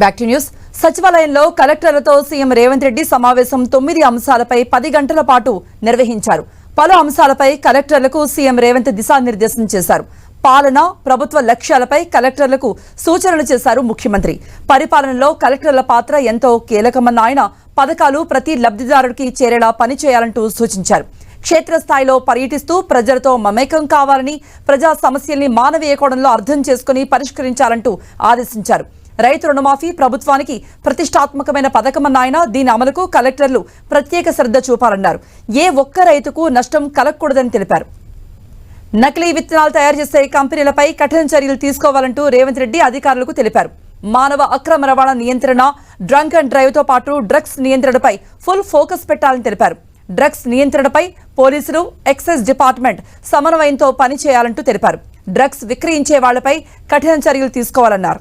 Back to news. సచివాలయంలో కలెక్టర్లతో CM Revanth Reddy సమావేశం తొమ్మిది అంశాలపై పది గంటల పాటు నిర్వహించారు. పలు అంశాలపై కలెక్టర్లకు సీఎం రేవంత్ దిశానిర్దేశం చేశారు. పాలన ప్రభుత్వ లక్ష్యాలపై కలెక్టర్లకు సూచనలు చేశారు ముఖ్యమంత్రి. పరిపాలనలో కలెక్టర్ల పాత్ర ఎంతో కీలకమన్న ఆయన పథకాలు ప్రతి లబ్ధిదారుడికి చేరేలా పనిచేయాలంటూ సూచించారు. క్షేత్రస్థాయిలో పర్యటిస్తూ ప్రజలతో మమేకం కావాలని ప్రజా సమస్యల్ని మానవీయ కోణంలో అర్థం చేసుకుని పరిష్కరించాలంటూ ఆదేశించారు. రైతు రుణమాఫీ ప్రభుత్వానికి ప్రతిష్టాత్మకమైన పథకమన్న ఆయన దీని అమలుకు కలెక్టర్లు ప్రత్యేక శ్రద్ధ చూపాలన్నారు. ఏ ఒక్క రైతుకు నష్టం కలగకూడదని తెలిపారు. నకిలీ విత్తనాలు తయారు చేసే కంపెనీలపై కఠిన చర్యలు తీసుకోవాలంటూ రేవంత్ రెడ్డి అధికారులకు తెలిపారు. మానవ అక్రమ రవాణా నియంత్రణ డ్రంక్ అండ్ డ్రైవ్తో పాటు డ్రగ్స్ నియంత్రణపై ఫుల్ ఫోకస్ పెట్టాలని తెలిపారు. డ్రగ్స్ నియంత్రణపై పోలీసులు ఎక్సైజ్ డిపార్ట్మెంట్ సమన్వయంతో పనిచేయాలంటూ తెలిపారు. డ్రగ్స్ విక్రయించే వాళ్ళపై కఠిన చర్యలు తీసుకోవాలన్నారు.